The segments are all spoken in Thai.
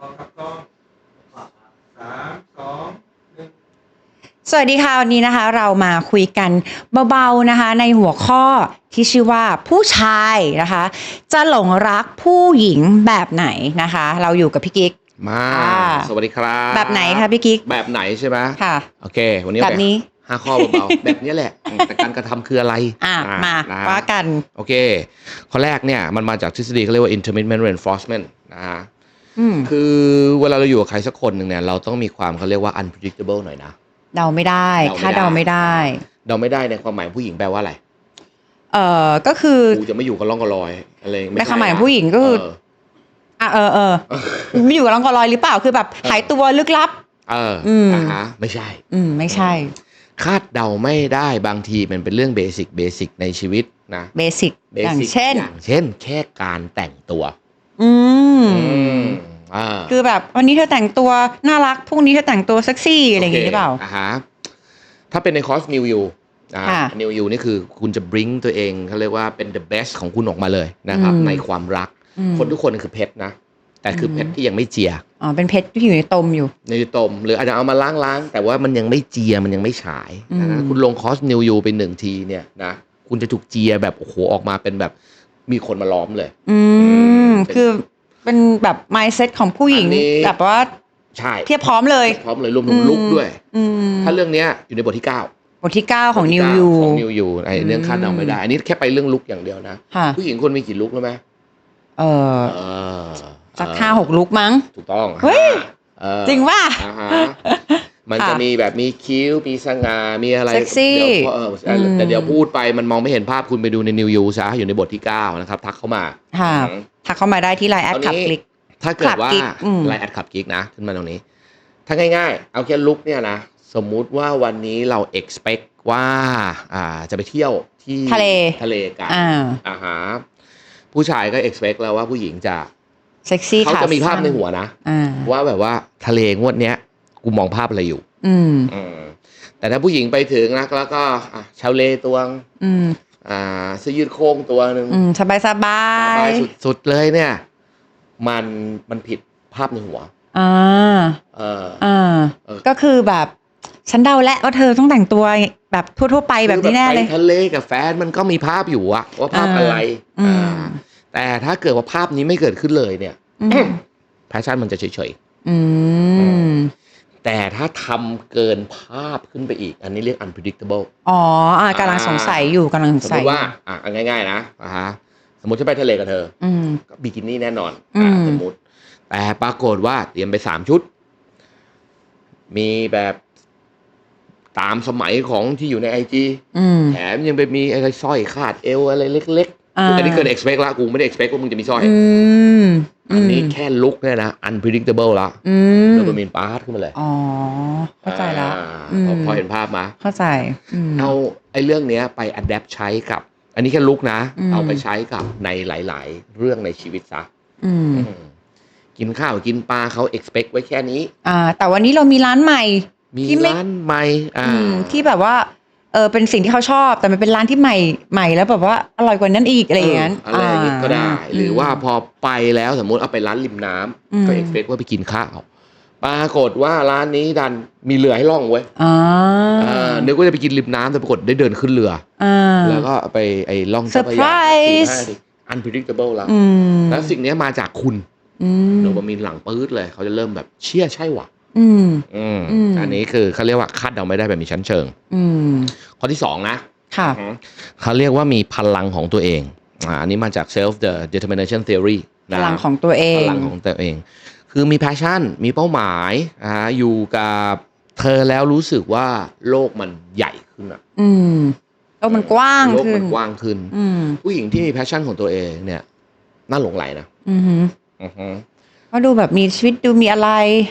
กล้องครับกล้องสามสองหนึ่งสวัสดีค่ะวันนี้นะคะ เรามาคุยกันเบาๆนะคะ ในหัวข้อที่ชื่อว่าผู้ชายนะคะ จะหลงรักผู้หญิงแบบไหนนะคะ เราอยู่กับพี่กิ๊ก มาอ่า สวัสดีครับแบบไหนคะพี่กิ๊กแบบไหนใช่ไหมค่ะ โอเค วันนี้แบบนี้ไปห้าข้อเบาๆ แบบนี้แหละอืมแต่การกระทำคืออะไรอะอ่มานะว่ากัน โอเค ข้อแรกเนี่ยมันมาจากทฤษฎีเขาเรียกว่า intermittent reinforcement นะฮะอืม คือเวลาเราอยู่กับใครสักคนหนึ่งเนี่ยเราต้องมีความเขาเรียกว่า unpredictable หน่อยนะเดาไม่ได้เดาไม่คาดเดาไม่ได้เราไม่ได้ในความหมายผู้หญิงแปลว่าอะไรเอ่อก็คือกูจะไม่อยู่กับร่องกับรอยอะไรไม่ในความหมายใช่ะผู้หญิงก็คือเอออะเออเออไม่อยู่กับร่องกับรอยหรือเปล่าคือแบบหายตัวลึกลับ เอออืมอ่าฮะไม่ใช่ อืม ไม่ใช่ คาดเดาไม่ได้บางทีมันเป็นเรื่องเบสิกเบสิกในชีวิตนะเบสิกเบอย่างสิกเช่นอย่างเช่น แค่การแต่งตัว อืมอ่าคือแบบวันนี้เธอแต่งตัวน่ารักพรุ่งนี้เธอแต่งตัวเซ็กซี่อะไรอย่างงี้หรือเปล่าอ่าฮะถ้าเป็นในคอร์ส New You อ่าค่ะ New You นี่คือคุณจะ bring ตัวเองเขาเรียกว่าเป็น the best ของคุณออกมาเลยนะครับ อืม ในความรัก อืม คนทุกคนคือเพชรนะ แต่คืออม เพชรที่ยังไม่เจีย อ๋อเป็นเพชรที่อยู่ในตมอยู่ ในตมหรืออาจจะเอามาล้างๆ แต่ว่ามันยังไม่เจียมันยังไม่ฉายอืมนะคุณลงคอร์ส New You ไปหนึ่งทีเนี่ยนะคุณจะถูกเจียแบบโอ้โหออกมาเป็นแบบ มีคนมาล้อมเลย อืมเป็นคือเป็นแบบ mindset ของผู้หญิง อันนี้ แบบว่าใช่เทียบพร้อมเลย พร้อมเลยรวมถึงลุกด้วย อืมถ้าเรื่องเนี้ยอยู่ในบทที่เก้าบทที่เก้าของบทที่ New เก้า You ของนิวยูไอ้เรื่องคาดเดาอืมไม่ได้ อันนี้แค่ไปเรื่องลุกอย่างเดียวนะ ค่ะ ผู้หญิงคนมีกี่ลุกรู้ไหมเออเออสักเออห้าหกลุกมั้ง ถูกต้องเฮ้ย เออจริงว่า อ่าฮะ มันค่ะจะมีแบบมีคิ้ว มีสง่า มีอะไร เซ็กซี่ เดี๋ยวพอเออแต่อืมแต่เดี๋ยวพูดไปมันมองไม่เห็นภาพคุณไปดูในนิวยูซะอยู่ในบทที่ 9 นะครับ ทักเข้ามาค่ะอืม ทักเข้ามาได้ที่ไลน์แอดตอนขับนี้คลิก ถ้าเกิดว่าขับกิ๊กอืม ไลน์แอดขับกิ๊กนะ ขึ้นมาตรงนี้ ถ้าง่ายๆ เอาแค่ลุกเนี่ยนะ สมมุติว่าวันนี้เรา expect ว่าอ่าจะไปเที่ยวที่ทะเล ทะเลกันอ่า อ่าฮะผู้ชายก็ expect แล้วว่าผู้หญิงจะเซ็กซี่เขาขาจะมีภาพสั้ในหัวนะ อ่า ว่าแบบว่าทะเลงวดเนี้ย กูมองภาพอะไรอยู่ อืม อืมแต่ถ้าผู้หญิงไปถึงนะแล้วก็อะชาวเลตวง อืม อ่าเสื้อยืดโค้งตัวหนึ่งอืม สบายสบาสบายยสุดๆเลยเนี่ย มันมันผิดภาพในหัว อ่า เออ อ่า เออ ก็คือแบบ ฉันเดาแล้วว่าเธอต้องแต่งตัวแบบทั่ว ๆ ไปแบบนี้แน่เลย คือไปทะเลกับแฟนมันก็มีภาพอยู่อะว่าภาพอ่าอะไรอืมอ่าแต่ถ้าเกิดว่าภาพนี้ไม่เกิดขึ้นเลยเนี่ย อืม แพชชั่นมันจะเฉย อืมๆ แต่ถ้าทำเกินภาพขึ้นไปอีก อันนี้เรียก unpredictable อ๋ออ่ากำลังสงสัยอยู่กำลังสสงมสัมยติว่าอะเอาง่ายๆนะอ่าฮะสมมติจะไปทะเลกับเธอ อืม ก็บิกินี่แน่นอนอืม อะสมมติ แต่ปรากฏว่าเตรียมไปสามชุด มีแบบตามสมัยของที่อยู่ในไอจีอืม แถมยังไปมีอะไรสร้อยคาดเอวอะไรเล็กๆ อ่าอันนี้เกิน expect ละกูไม่ได้ expect ว่ามึงจะมีสร้อยอืมอันนี้แค่ลุกเนี่ยนะ unpredictable ละอืมโดปามีนปาร์ตขึ้นมาเลย อ๋อ เข้าใจละอ่าอืมพอพอเห็นภาพมา เข้าใจอืมเอาไอ้เรื่องเนี้ยไป adapt ใช้กับ อันนี้แค่ลุกนะอืมเอาไปใช้กับในหลาย ๆ เรื่องในชีวิตซะอืมอืมกินข้าวกินปลาเขา expect ไว้แค่นี้ อ่า แต่วันนี้เรามีร้านใหม่มีที่ไม่ร้านใหม่อ่าอืมที่แบบว่า เออเป็นสิ่งที่เขาชอบ แต่มันเป็นร้านที่ใหม่ใหม่แล้วแบบว่าอร่อยกว่านั้นอีกอะไรอย่างนั้นเอะไรอย่างงี้ก็ได้าหรือว่าพอไปแล้วสมมติเอาไปร้านริมน้ำอืมก็ expect ว่าไปกินข้าวปรากฏว่าร้านนี้ดันมีเรือให้ล่องเว้ยอ่าอ่านึกว่าจะไปกินริมน้ำแต่ปรากฏได้เดินขึ้นเรือ อ่า แล้วก็ไปไอ้ล่อง Surprise เจ้าพระยาสี่ห้าดิ unpredictable แล้ว อืมแล้วสิ่งเนี้ยมาจากคุณอืมโดปามีนหลังปื๊ดเลย เขาจะเริ่มแบบเชี่ยใช่ว่ะ อืม อืมอืม อันนี้คือเขาเรียกว่าคาดเดาไม่ได้แบบมีชั้นเชิง อืม ข้อที่สองนะค่ะเขาเรียกว่ามีพลังของตัวเองอ่าอันนี้มาจาก self the determination theory พนะ ลังของตัวเอพง ลังของตัวเอง คือมี passion มีเป้าหมายอ่าอยู่กับเธอแล้วรู้สึกว่าโลกมันใหญ่ขึ้นอะอืมโลกมันกว้างโลกขึ้มันนกว้างขึ้น อืม ผู้หญิงที่มี passion ของตัวเองเนี่ย น่าหลงไหลนะอือหืออื อฮึก็ดูแบบมีชีวิตดูมีอะไร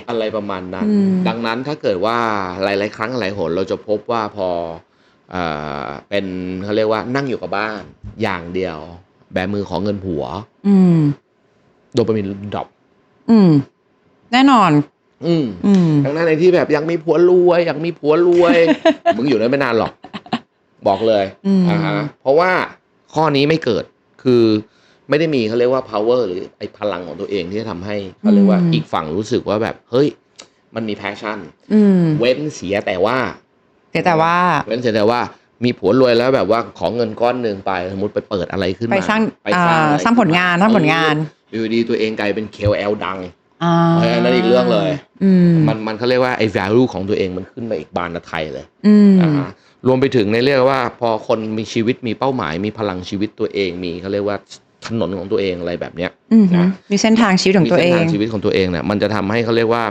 อะไรประมาณนั้น อืม ดังนั้นถ้าเกิดว่าหลาย ๆ ครั้งหลายหนเราจะพบว่าพอเอ่อเป็นเขาเรียกว่านั่งอยู่กับบ้านอย่างเดียว แบมือของเงินผัว อืม โดปามีนดรอปอืม แน่นอน อืมอืม ดังนั้นในที่แบบอยากมีผัวรวยอยากมีผัวรวย มึงอยู่ได้ไม่นานหรอก บอกเลยอืมอ่าฮะเพราะว่าข้อนี้ไม่เกิดคือ ไม่ได้มีเขาเรียกว่า power หรือไอ้พลังของตัวเองที่จะทำให้เขาเรียกว่าอืมอีกฝั่งรู้สึกว่าแบบ เฮ้ย มันมี passion อืมเว้นเสียแต่ว่า แต่แต่ว่า เว้นเสียแต่ว่ามีผัวรวยแล้วแบบว่าขอเงินก้อนหนึ่งไปสมมติไปเปิดอะไรขึ้นมาไปสร้างไปสร้างอ่าอะไรสร้างผลงานสร้างผลงาน อยู่ดีๆตัวเองกลายเป็น KOL ดัง อ่าเออนั่นอีกเรื่องเลย อืมมันมันเขาเรียกว่าไอ้ value ของตัวเองมันขึ้นมาอีกบานไทยเลย อืม อ่าฮะรวมไปถึงในเรียกว่าพอคนมีชีวิตมีเป้าหมายมีพลังชีวิตตัวเองมีเขาเรียกว่า ถนนของตัวเองอะไรแบบเนี้ยอืมนะมีเส้นทางชีวิตของมีตัวเส้เอนทางงชีวิตของตัวเองเนี่ยมันจะทำให้เขาเรียกว่า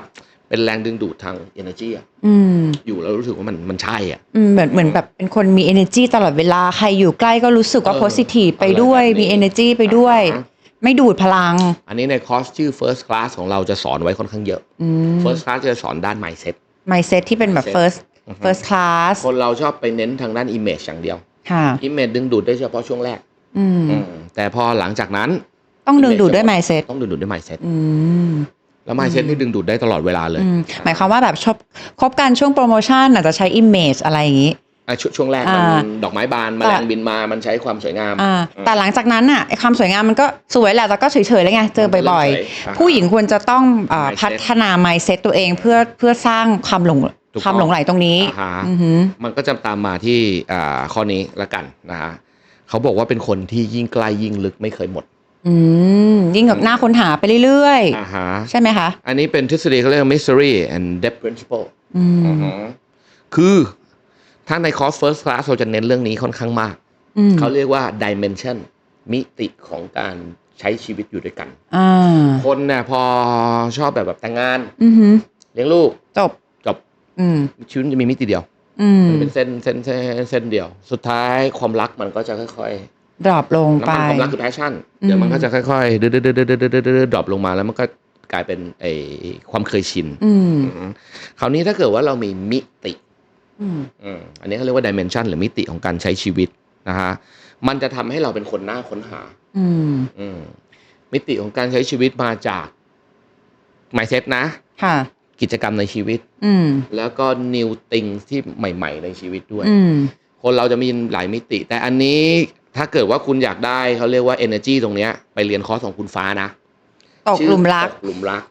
เป็นแรงดึงดูดทาง energy อะอืมอยู่แล้วรู้สึกว่ามันมันใช่อะอืมเหมือนเหมือนแบบเป็นคนมี energy ตลอดเวลาใครอยู่ใกล้ก็รู้สึกว่าเออ positive ไปด้วยอะไรแบบนี้มี energy ไปด้วยอ่าฮะไม่ดูดพลัง อันนี้ในคอร์สชื่อ first class ของเราจะสอนไว้ค่อนข้างเยอะอืม first class จะสอนด้าน mindset mindset ที่เป็นแบบ mindset first อือฮึ first class คนเราชอบไปเน้นทางด้าน image อย่างเดียวค่ะ image ดึงดูดได้เฉพาะช่วงแรก อืมอืม แต่พอหลังจากนั้นต้องดึงดูดด้วย mindset ต้องดึงดูดด้วย mindset อืมแล้ว mindset นี่ดึงดูดได้ตลอดเวลาเลยอืมหมายความว่าแบบชอบคบกันช่วงโปรโมชั่นอาจจะใช้ image อะไรอย่างนี้อะชวช่วงแรกอ่ามันดอกไม้บานแมลงบินมามันใช้ความสวยงามอ่าแต่หลังจากนั้นอะไอ้ความสวยงามมันก็สวยแหละแต่ก็เฉยๆแล้วไงเจอบ่อยเฉยๆๆผู้หญิงควรจะต้องอ่า mindset พัฒนา mindset ตัวเองเพื่อเพื่อสร้างความหลงถูกต้องความหลงไหลตรงนี้อ่าฮะอือหือมันก็จะตามมาที่อ่าข้อนี้ละกันนะฮะ เขาบอกว่าเป็นคนที่ยิ่งใกล้ยิ่งลึกไม่เคยหมด อืมยิ่งแบบน่าค้นหาไปเรื่อยอ่าฮะๆ ใช่ไหมคะ อันนี้เป็นทฤษฎีเขาเรียกว่า mystery and depth principle อืมอือฮึคือถ้าในคอร์ส first class เราจะเน้นเรื่องนี้ค่อนข้างมาก อืมเขาเรียกว่า dimension มิติของการใช้ชีวิตอยู่ด้วยกัน อ่าคนเนี่ยพอชอบแบบแบบแต่งงานอือหือเลี้ยงลูกจบจบอืมชีวิตจะมีมิติเดียวอื มมันเป็นเส้นเส้นเส้นเส้นเดียว สุดท้ายความรักมันก็จะค่อยดรอปลงๆน้ำไปมันความรักคือ passion อืมเดี๋ยวมันก็จะค่อยๆเดือดเดือดเดือดเดือดเดือดเดือดดรอปลงมาแล้วมันก็กลายเป็นไอความเคยชินอืมอืมคราวนี้ถ้าเกิดว่าเรามีมิติอืมอืมอันนี้เขาเรียกว่า dimension หรือมิติของการใช้ชีวิตนะฮะมันจะทำให้เราเป็นคนน่าค้นหาอืมอืมมิติของการใช้ชีวิตมาจาก mindset นะ ค่ะ กิจกรรมในชีวิต อืมแล้วก็ new things ที่ใหม่ ๆ ในชีวิตด้วยอืมคนเราจะมีหลายมิติ แต่อันนี้ถ้าเกิดว่าคุณอยากได้เขาเรียกว่า energy ตรงเนี้ยไปเรียนคอร์สของคุณฟ้านะตกหลุมรักชื่อตกหลุมรัก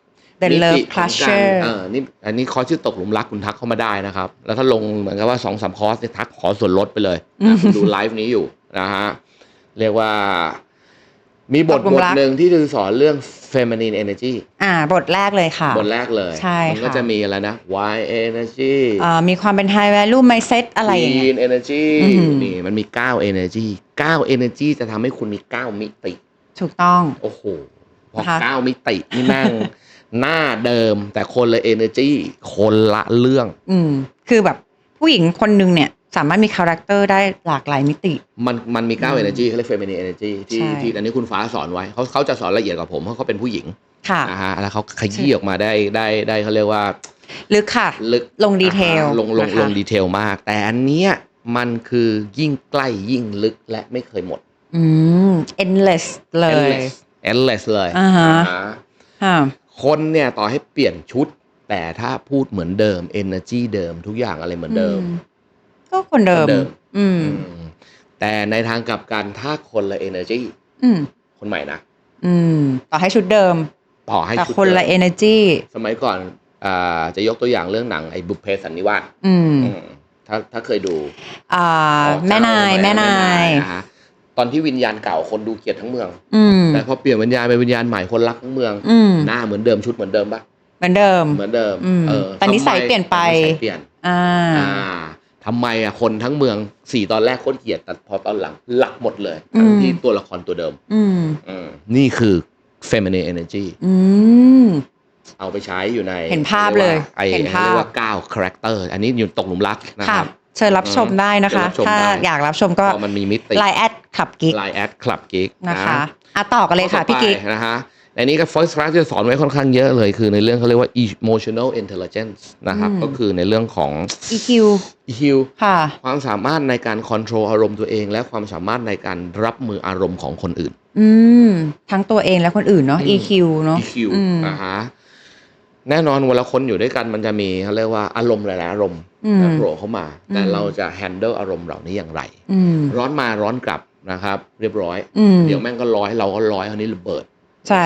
The มิ Love ติของการ Crusher เออนี่อันนี้คอร์สชื่อตกหลุมรักคุณทักเข้ามาได้นะครับ แล้วถ้าลงเหมือนกับว่าสองสามคอร์สเนี่ยทักขอส่วนลดไปเลยอืนะมคุณดูไลฟ์นี้อยู่นะฮะเรียกว่า มีบทตกหลุบมทรักหนึ่งที่จะสอนเรื่อง feminine energy อ่า บทแรกเลยค่ะ บทแรกเลย ใช่มัก็ค่ะจะมีอะไรนะ why energy อ่ามีความเป็น high value mindset อะไรอย่างเงี้ย Green energy อืมนี่มันมี 9 energy 9 energy จะทำให้คุณมี 9 มิติ ถูกต้อง โอ้โห พอนะคะ9มิตินี่แม่งหน้าเดิมแต่คนละ energy คนละเรื่อง อืม คือแบบผู้หญิงคนหนึ่งเนี่ย สามารถมีคาแรคเตอร์ได้หลากหลายมิติ มันมันมี9 energy เขาเรียก feminine energy ที่ใช่ ที่อันนี้คุณฟ้าสอนไว้เขาเขาจะสอนละเอียดกว่าผมเพราะเขาเป็นผู้หญิงค่ะ นะฮะแล้วเขาขยี้ออกมาได้ได้ได้เขาเรียกว่าลึกค่ะ ลึกลงดีเทลอ่าลงลงนะคะ ลงดีเทลมาก แต่อันเนี้ยมันคือยิ่งใกล้ยิ่งลึกและไม่เคยหมด อืม endless เลย endless endless เลยอ่าฮะ อ่าค่ะคนเนี่ยต่อให้เปลี่ยนชุด แต่ถ้าพูดเหมือนเดิม energy เดิมทุกอย่างอะไรเหมือนเดิม อื ก็คนเดิมคนเดิมอืมอืม แต่ในทางกลับกันถ้าคนละ energy อืม คนใหม่นะอืม ต่อให้ชุดเดิม ต่อให้แต่ชุดคนละ เดิม energy สมัยก่อนอ่าจะยกตัวอย่างเรื่องหนังไอ้บุพเพสันนิวาสอืม อืมถ้าถ้าเคยดู อ่าออกแม่นายเจ้แม่นายนะฮะตอนที่วิญญาณเก่าคนดูเกลียดทั้งเมือง อืม แต่พอเปลี่ยนวิญญาณเป็นวิญญาณใหม่คนรักทั้งเมือง อืม หน้าเหมือนเดิมชุดเหมือนเดิมปะเหมือนเดิม เหมือนเดิมอืมเออแต่นิสัยทำมเปลี่ยนไป นิสัยเปลี่ยน อ่า อ่า ทำไมอะคนทั้งเมืองสี่ตอนแรกโคตรเกลียดแต่พอตอนหลังรักหมดเลยอืมทั้งที่ตัวละครตัวเดิมอืมอืมนี่คือ feminine energy อืมเอาไปใช้อยู่ในเห็นภาพเลยไอ้เห็นภาพเรียกว่าเก้า character อันนี้อยู่ตกหลุมรักนะคค่ะรับเชิญรับชมได้นะคะเชิญรับชมถ้าได้อยากรับชมก็พอมันมีมิติไลน์แอดขับกิ๊กไลน์แอดคลับกิ๊กนะคะอะต่อกันเลยค่ะพี่กิ๊กนะฮะ ในนี้ก็ first class จะสอนไว้ค่อนข้างเยอะเลย คือในเรื่องเขาเรียกว่า emotional intelligence นะครับอืมก็คือในเรื่องของ EQ EQ ค่ะ ความสามารถในการค o n t r o l อารมณ์ตัวเอง และความสามารถในการรับมืออารมณ์ของคนอื่น อืม ทั้งตัวเองและคนอื่นเนาะอืม EQ เนาะ EQ อืมอ่าฮะแน่นอนเวลาคนอยู่ด้วยกันมันจะมีเขาเรียกว่าอารมณ์หลายๆอารมณ์อืมนะโผล่เข้ามา แต่อืมเราจะ handle อารมณ์เหล่านี้อย่างไรอืมร้อนมาร้อนกลับนะครับ เรียบร้อยอืมเดี๋ยวแม่งก็ร้อยเราก็ร้อยอันนี้ระเบิด ใช่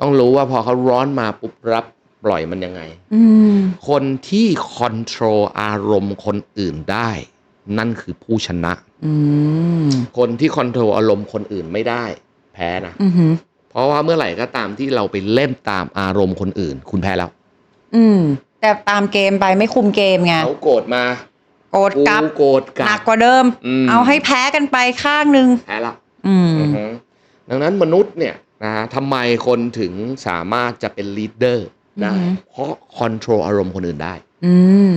ต้องรู้ว่าพอเขาร้อนมาปุ๊บรับปล่อยมันยังไง อืม คนที่คอนโทรลอารมณ์คนอื่นได้ นั่นคือผู้ชนะ อืม คนที่คอนโทรลอารมณ์คนอื่นไม่ได้ แพ้นะ อือหือเพราะว่าเมื่อไหร่ก็ตามที่เราไปเล่นตามอารมณ์คนอื่น คุณแพ้แล้วอืม แต่ตามเกมไปไม่คุมเกมไงเขาโกรธมาโกรธกลับกูโกรธกหนัลักบ กว่าเดิม อืม เอาให้แพ้กันไปข้างหนึ่งแพ้ละ อืม อือฮึดังนั้นมนุษย์เนี่ย นะฮะทำไมคนถึงสามารถจะเป็นลีดเดอร์ได้ อือฮึเพราะคอนโทรลอารมณ์คนอื่นได้ อืม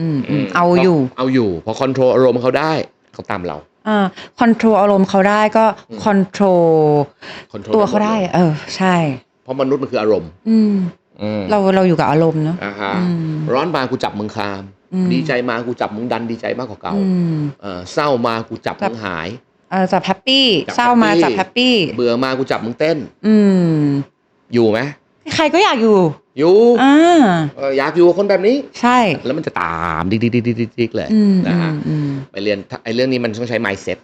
อืมอืมเอาอยู่เอาอยู่พอคอนโทรลอารมณ์เขาได้เขาตามเรา อ่าคอนโทรลอารมณ์เขาได้ก็อืม คอนโทรล control ตัวเขาได้เออ ใช่ เพราะมนุษย์มันคืออารมณ์อืม อืมเราเราอยู่กับอารมณ์เนอะอ่าฮะอืม ร้อนมากูจับมึงคาม อืม ดีใจมากูจับมึงดันดีใจมากกว่าเก่าอืม เออเศร้ามากูจับจัมึบงหาย เออจับแฮปปี้จับเศร้ามา happy จับแฮปปี้เบื่อมากูจับมึงเต้น อืม อยู่ไหมใครก็อยากอยู่อยู่อ่าเอออยากอยู่กับคนแบบนี้ ใช่ แล้วมันจะตามดิกดิกดิกดิกดิกดิกเลยอืมนะอืฮะมอืม ไปเรียนไอ้เรื่องนี้มันต้องใช้ mindset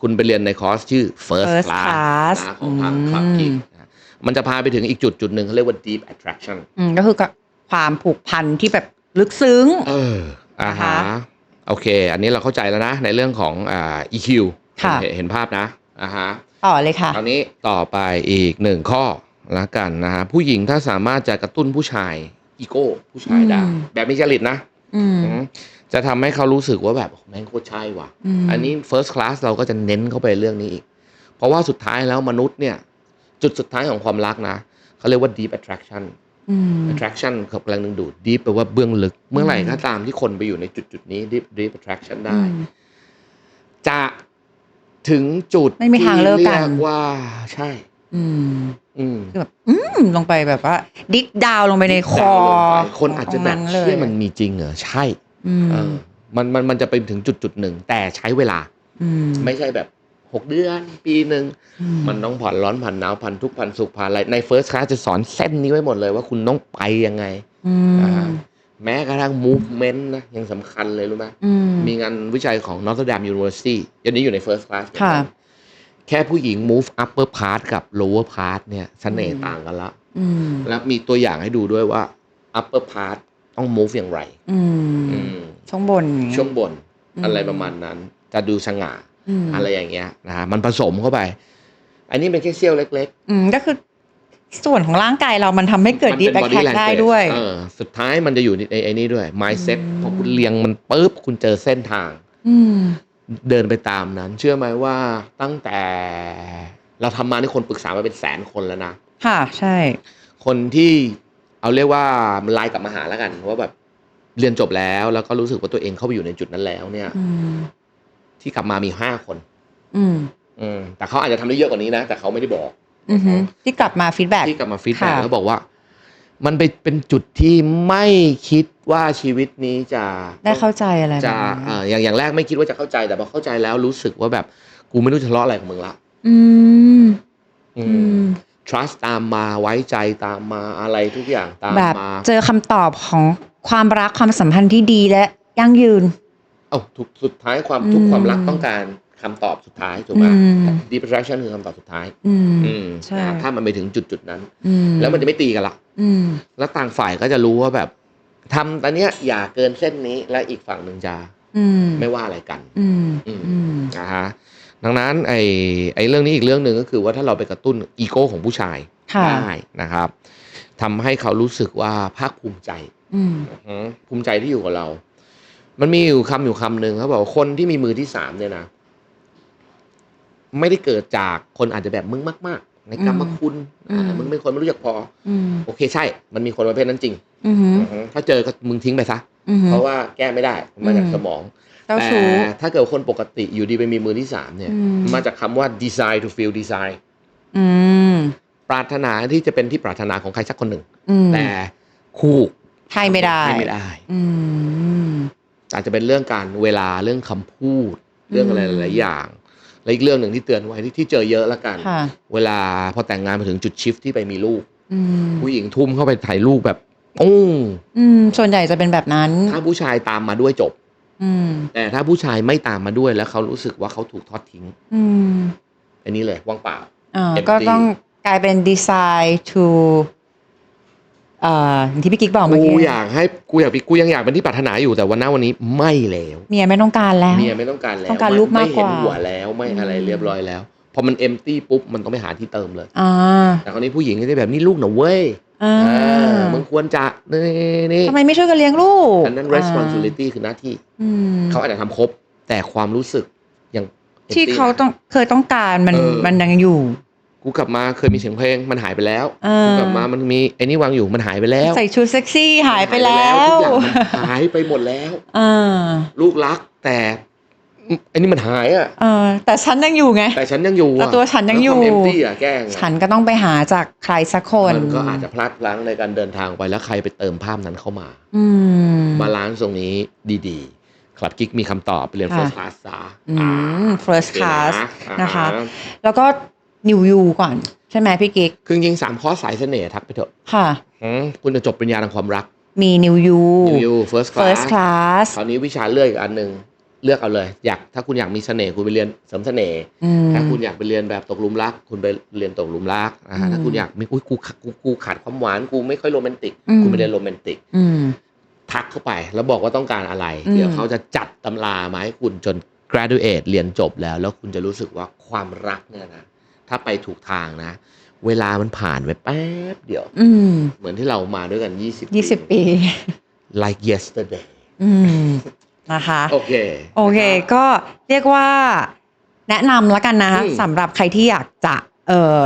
คุณไปเรียนในคอร์สชื่อ first, First class, Class นะของทางอืมคลับกิกมันจะพาไปถึงอีกจุดจุดหนึ่งเขาเรียกว่า deep attraction อืมก็คือกับความผูกพันที่แบบลึกซึ้ง เอออ่านะคะฮะโอเค อันนี้เราเข้าใจแล้วนะ ในเรื่องของอ่า EQ ค่ะเห็นเห็นภาพนะอ่าฮะต่อเลยค่ะคราวนี้ต่อไปอีกหนึ่งข้อละกันนะฮะผู้หญิงถ้าสามารถจะกระตุ้นผู้ชายอีโก้ผู้ชายได้อืมแบบมีจริตนะอืมอืมจะทำให้เขารู้สึกว่าแบบแม่งโคตรใช่ว่ะมอันนี้ first class เราก็จะเน้นเข้าไปเรื่องนี้อีก เพราะว่าสุดท้ายแล้วมนุษย์เนี่ย จุดสุดท้ายของความรักนะเขาเรียกว่า deep attraction อืม attraction กับพลังดึงดูด deep แปลว่าเบื้องลึก เมื่อไหร่อืมก็ตามที่คนไปอยู่ในจุดจุดๆนี้ deep deep attraction ได้อืมจะ ถึงจุดไม่มีทางเลิกกัน ที่รียว่าใช่ อืมอืมคือแบบอืมลงไปแบบว่า ดิกดาวลงไปในคอดาวน์ลงไปคนอาจจะแบบตรงนั้นเลยเชื่อมันมีจริงเหรอใช่อืมเออมันมันมันจะไปถึงจุดจุดๆหนึ่งแต่ใช้เวลาอืมไม่ใช่แบบหกเดือนปีหนึ่ง อืมันต้องผ่อนร้อนผ่อนหนาวผ่อนทุกข์ผ่อนสุขผ่อนอะไรใน first class จะสอนเส้นนี้ไว้หมดเลยว่าคุณต้องไปยังไง อือ่าม แม้กระทั่ง movement นะยังสำคัญเลยรู้ไหมอืม มีงานวิจัยของ Notre Dame University ยันนี้อยู่ใน first class เหมือนค่ะกันแค่ผู้หญิง move upper part กับ lower part เนี่ยเสน่อืห์มต่างกันละ อืม แล้วมีตัวอย่างให้ดูด้วยว่า upper part ต้อง move อย่างไร อืมอืมช่วงบนช่วงบนอืม อะไรประมาณนั้น จะดูสง่า มอะไรอย่างเงี้ยนะฮะมันผสมเข้าไป อันนี้เป็นแค่เสี้ยวเล็ก อืมก็คือ ส่วนของร่างกายเรามันทำให้ๆเกิดมันดีเป็นแอค body แท็ก language ได้ด้วย เออสุดท้ายมันจะอยู่ในไอ้นี่ด้วย mindset อืม พอคุณเรียงมันปุ๊บคุณเจอเส้นทาง อืม เดินไปตามนั้น เชื่อไหมว่าตั้งแต่เราทำมานี่คนปรึกษามาเป็นแสนคนแล้วนะ ค่ะ ใช่ คนที่เอาเรียกว่าไลน์กลับมาหาแล้วกันว่าแบบเรียนจบแล้วแล้วก็รู้สึกว่าตัวเองเข้าไปอยู่ในจุดนั้นแล้วเนี่ย อืม ที่กลับมามีห้าคน อืม อืมแต่เขาอาจจะทำได้เยอะกว่านี้นะ แต่เขาไม่ได้บอกอือฮึ ที่กลับมาฟีดแบ็กที่กลับมาฟีดแบ็กค่ะ แล้วบอกว่า มันไปเป็นจุดที่ไม่คิดว่าชีวิตนี้จะได้เข้าใจอะไรจะแบบนี้เอ่ออย่างอย่างแรกไม่คิดว่าจะเข้าใจแต่พอเข้าใจแล้วรู้สึกว่าแบบกูไม่รู้จะทะเลาะอะไรกับมึงละอืมอือืม ม trust ตามมาไว้ใจตามมาอะไรทุกอย่างตามแบบมาเจอคำตอบของความรักความสัมพันธ์ที่ดีและยั่งยืน เอ้าทุกสุดท้ายความอืมทุกความรักต้องการ คำตอบสุดท้ายถูกไหมอืม deep attraction คือคำตอบสุดท้าย อืมอืมใช่นะถ้ามันไปถึงจุดจุดๆนั้นอืมแล้วมันจะไม่ตีกันละอืมแล้วต่างฝ่ายก็จะรู้ว่าแบบทำตอนเนี้ยอย่าเกินเส้นนี้ และอีกฝั่งหนึ่งจะอืมไม่ว่าอะไรกันอืมอืมอืมนะฮะดังนั้นไอ้ไอ้เรื่องนี้อีกเรื่องหนึ่งก็คือว่าถ้าเราไปกระตุ้นอีโก้ของผู้ชายค่ะได้นะครับทำให้เขารู้สึกว่าภาคภูมิใจอืมอือฮึภูมิใจที่อยู่กับเรา มันมีอยู่คำอยู่คำหนึ่งเขาบอกว่าคนที่มีมือที่สามเนี่ยนะ ไม่ได้เกิดจากคนอาจจะแบบมึงมาก ๆ ในกรรมคุณอ่ามึงเป็นคนไม่รู้จักพออืมโอเคใช่ มันมีคนประเภทนั้นจริงอืมอือฮึถ้าเจอก็มึงทิ้งไปซะอืมเพราะว่าแก้ไม่ได้มาจากอืมสมองเจ้าแต่ชู้ถ้าเกิดคนปกติอยู่ดีไปมีมือที่สามเนี่ยอืมมาจากคำว่า desire to feel desire อืมปรารถนาที่จะเป็นที่ปรารถนาของใครสักคนหนึ่งอืมแต่คู่ให้ไม่ได้ให้ไม่ได้อืมอาจจะเป็นเรื่องการเวลาเรื่องคำพูด เรื่องอะไรอืมหลายๆอย่าง และอีกเรื่องหนึ่งที่เตือนไว้ที่ที่เจอเยอะแล้วกัน ค่ะ เวลาพอแต่งงานมาถึงจุดชิฟที่ไปมีลูก อืมผู้หญิงทุ่มเข้าไปถ่ายลูกแบบอุ้งอืมส่วนใหญ่จะเป็นแบบนั้น ถ้าผู้ชายตามมาด้วยจบ อืม แต่ถ้าผู้ชายไม่ตามมาด้วยแล้วเขารู้สึกว่าเขาถูกทอดทิ้ง อืมอันนี้เลยว่างเปล่า อ่า Empty ก็ต้องกลายเป็นดีไซน์ to เอ่ออย่างที่พี่กิ๊กบอกเมื่อกูกี้อยากให้กูอยากกูยังอยากเป็นที่ปรารถนาอยู่แต่วันหน้าวันนี้ไม่แล้วเมียไม่ต้องการแล้ว เมียไม่ต้องการแล้วต้องการลูกมากกว่า ไม่เห็นหัวแล้วไม่อะไรอืมเรียบร้อยแล้วพอมันเอมตี้ปุ๊บมันต้องไปหาที่เติมเลย อ่าแต่คราวนี้ผู้หญิงก็จะแบบนี่ลูกหนูเว้ยอ่าเออมึงควรจะนี่นี่ทำไมไม่ช่วยกันเลี้ยงลูกอันนั้น responsibility คือหน้าที่อืมเขาอาจจะทำครบแต่ความรู้สึกยังที่ empty เขาต้องเคยต้องการมันเออ มันยังอยู่ กูกลับมาเคยมีเสียงเพลงมันหายไปแล้วเออ กูกลับมามันมีไอ้นี่วางอยู่มันหายไปแล้วใส่ชุดเซ็กซี่หายไปแล้ว ทุกอย่างมันหายไปหมดแล้วอ่าลูกรักแต่ไอ้นี่มันหายอะ เออแต่ฉันยังอยู่ไง แต่ฉันยังอยู่แต่อะตัวฉันยังอยู่ เอมตี้อะแกล้งอะฉันก็ต้องไปหาจากใครสักคน มันก็อาจจะพลาดพลั้งในการเดินทางไปแล้วใครไปเติมภาพนั้นเข้ามา อืม บาลานซ์ตรงนี้ดีๆคลับกิ๊กมีคำตอบไปเรียน ค่ะ first class ซะอืมอ่า first โอเค class อ่านะคะ แล้วก็ นิวยูก่อนใช่ไหมพี่กิ๊กคือจริงๆสามข้อสายเสน่ห์ทักไปเถอะค่ะหืมคุณจะจบปริญญาทางความรัก มีนิวยูนิวยู first class first class คราวนี้วิชาเลือกอีกอันหนึ่งเลือกเอาเลย อยากถ้าคุณอยากมีเสน่ห์คุณไปเรียนเสริมเสน่ห์อืมถ้าคุณอยากไปเรียนแบบตกหลุมรัก คุณไปเรียนตกหลุมรักอ่าอืมถ้าคุณอยากมีอุ้ยกูขาดกูกูขาดความหวานกูไม่ค่อยโรแมนติกอืมคุณไปเรียนโรแมนติกอืมทักเข้าไปแล้วบอกว่าต้องการอะไรอืมเดี๋ยวเขาจะจัดตำรามาให้คุณจน graduate เรียนจบแล้ว แล้วคุณจะรู้สึกว่าความรักเนี่ยนะ ถ้าไปถูกทางนะ เวลามันผ่านไปแป๊บเดียวอืมเหมือนที่เรามาด้วยกัน20ยี่สิบปี like yesterday อืมนะคะ โอเค โอเค ก็เรียกว่าแนะนำแล้วกันนะอืมสำหรับใครที่อยากจะเอ่อ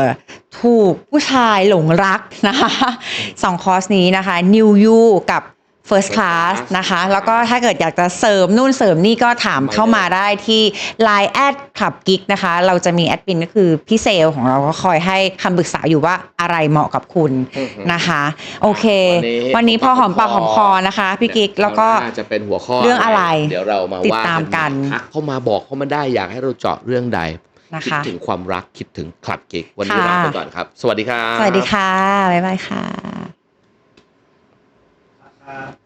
ถูกผู้ชายหลงรักนะคะสองคอร์สนี้นะคะ New You กับ First Class นะคะ แล้วก็ถ้าเกิดอยากจะเสริมนู่นเสริมนี่ก็ถามเข้ามาได้ที่ Line แอดขับกิ๊กนะคะ เราจะมีแอดมินก็คือพี่เซลของเราก็คอยให้คำปรึกษาอยู่ว่าอะไรเหมาะกับคุณอือฮึนะคะ โอเควันนี้วันนี้พอหอมปากหอมคอนะคะพี่กิ๊กแล้วก็น่าจะเป็นหัวข้อเรื่องอะไร เดี๋ยวเรามาติดว่าตามกันใหทักเข้ามาบอกเข้ามาได้อยากให้เราเจาะเรื่องใดนะคิดคะถึงความรักคิดถึงคลับกิกวันนี้ค่ะลาไปก่อนครับ สวัสดีครับ สวัสดีค่ะ บ๊ายบายค่ะ ราคา